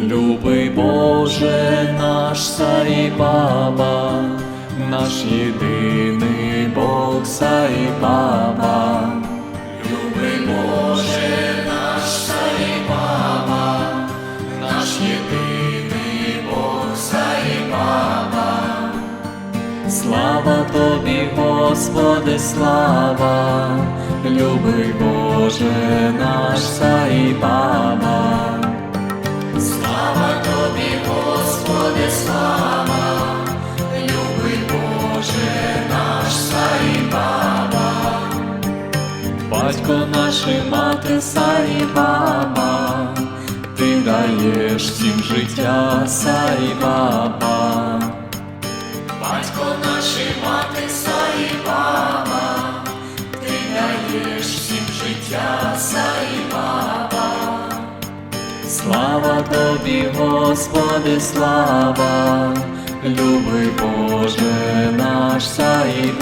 Любий Боже, наш Саї Баба, наш єдиний Бог Саї Баба. Боже, наш Саї Баба, наш єдиний Бог Саї. Слава тобі, Господи, слава, любий Боже, наш Саї Баба. Батько наш і мати Саї Баба, ти даєш всім життя Саї Баба. Батько наш і мати Саї Баба, ти даєш всім життя Саї Баба. Слава тобі, Господи, слава, любий Боже, наш Саї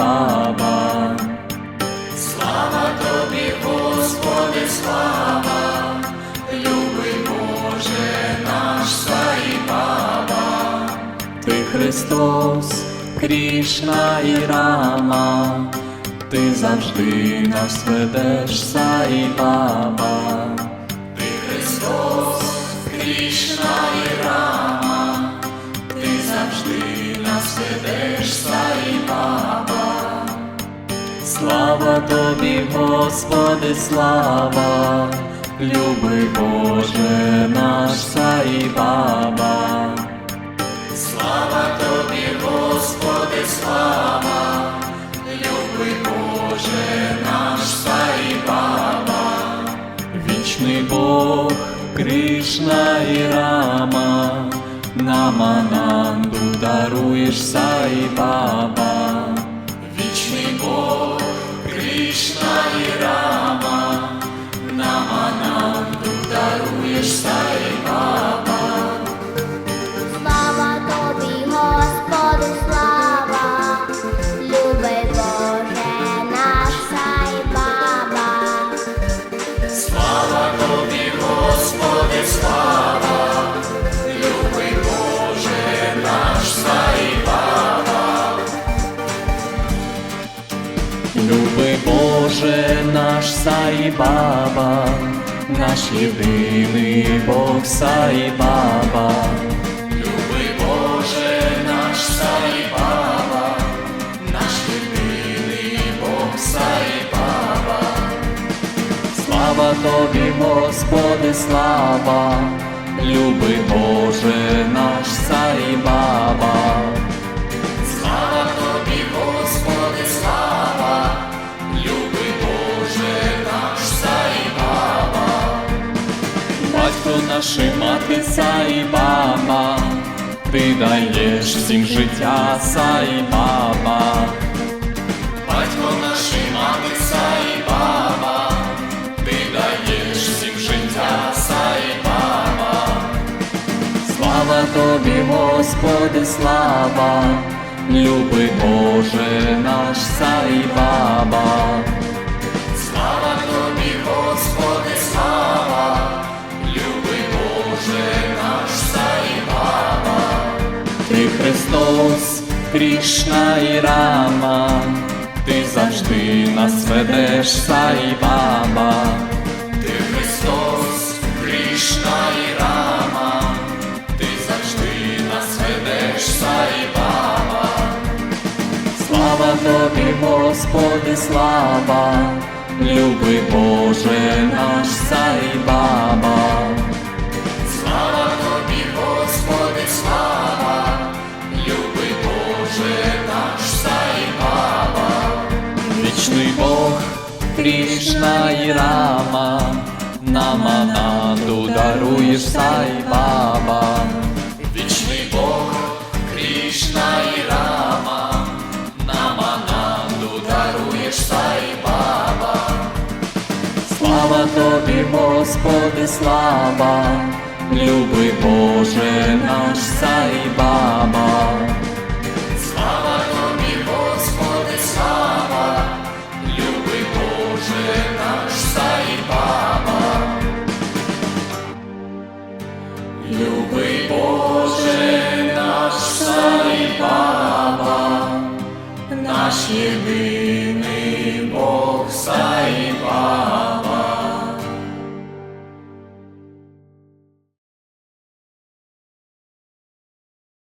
Христос, Крішна і Рама, ти завжди нас ведеш, Саї Баба. Ти Христос, Крішна і Рама, ти завжди нас ведеш, Саї Баба. Слава тобі, Господи, слава, любий Боже, наш Саї Баба. Слава тобі, Господи, слава, любий Боже, наш Саї Баба. Вічний Бог, Кришна і Рама, нам Ананду даруєш Саї Баба. Вічний Бог, Кришна Любий Боже, наш Саї Баба, наш єдиний Бог Саї Баба. Боже, наш Саї Баба, наш єдиний Бог Саї Слава тобі, Господи, слава, любий Боже, наш Саї Батько наш і мати Саї Баба, ти даєш всім життя Саї Баба. Батько наш і мати Саї Баба, ти даєш всім життя Саї Баба. Слава тобі, Господи, слава, любий Боже, наш Саї Баба. Крішна і Рама, ти завжди нас ведеш, Саї Баба. Ти Христос, Крішна і Рама, ти завжди нас ведеш, Саї Баба. Слава тобі, Господи, слава, любий Боже, наш Саї Баба. Вічний Бог, Крішна і Рама, нам Ананду даруєш Саї Баба. Вічний Бог, Крішна і Рама, нам Ананду даруєш Саї Баба. Слава тобі, Господи, слава, любий Боже, наш Саї Баба. Єдиний